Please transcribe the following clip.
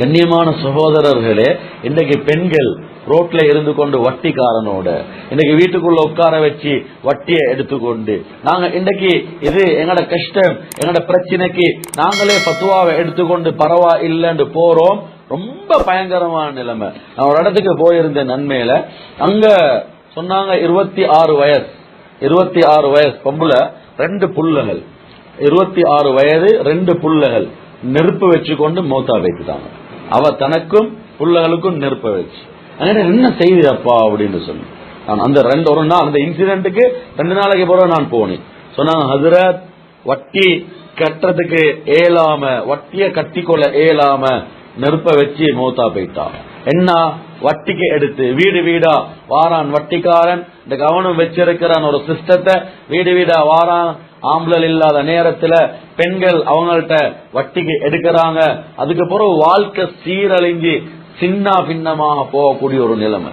கண்ணியமான சகோதரர்களே இன்றைக்கு பெண்கள் ரோட்ல இருந்து கொண்டு வட்டிக்காரனோட இன்னைக்கு வீட்டுக்குள்ள உட்கார வச்சு வட்டியை எடுத்துக்கொண்டு நாங்க இன்னைக்கு இது எங்கட கஷ்டம் எங்கட பிரச்சனைக்கு நாங்களே பத்துவாவை எடுத்துக்கொண்டு பரவா இல்லைன்னு போறோம். ரொம்ப பயங்கரமான நிலைமை. நான் ஒரு இடத்துக்கு போயிருந்த நன்மையில. அங்க சொன்னாங்க இருபத்தி ஆறு வயசு இருபத்தி ஆறு வயசு பொம்புல ரெண்டு புல்லுகள் இருபத்தி ஆறு வயது ரெண்டு புல்லுகள் நெருப்பு வச்சு கொண்டு மௌத்தா வைத்துட்டாங்க அவ தனக்கும் பிள்ளைகளுக்கும் நெருப்ப வச்சு. அங்க என்ன செய்திடப்பா அப்படின்னு சொல்லி நான் அந்த ரெண்டு ஒரு நாள் அந்த இன்சிடென்ட்டுக்கு ரெண்டு நாளைக்கு பிறகு நான் போனேன். சொன்னாங்க ஹசரத் வட்டி கட்டுறதுக்கு ஏலாம வட்டிய கட்டிக்கொள்ள ஏலாம நெருப்ப வச்சு மூத்தா போயிட்டான் என்ன? வட்டிக்கு எடுத்து வீடு வீடா வாரான் வட்டிக்காரன். இந்த கவனம் வச்சிருக்கிறான் ஒரு சிஸ்டத்தை. வீடு வீடா வாரான் ஆம்பளல் இல்லாத நேரத்துல பெண்கள் அவங்கள்ட்ட வட்டிக்கு எடுக்கிறாங்க. அதுக்கு பிறகு வாழ்க்கை சீரழிஞ்சு சின்ன பின்னமாக போகக்கூடிய ஒரு நிலைமை.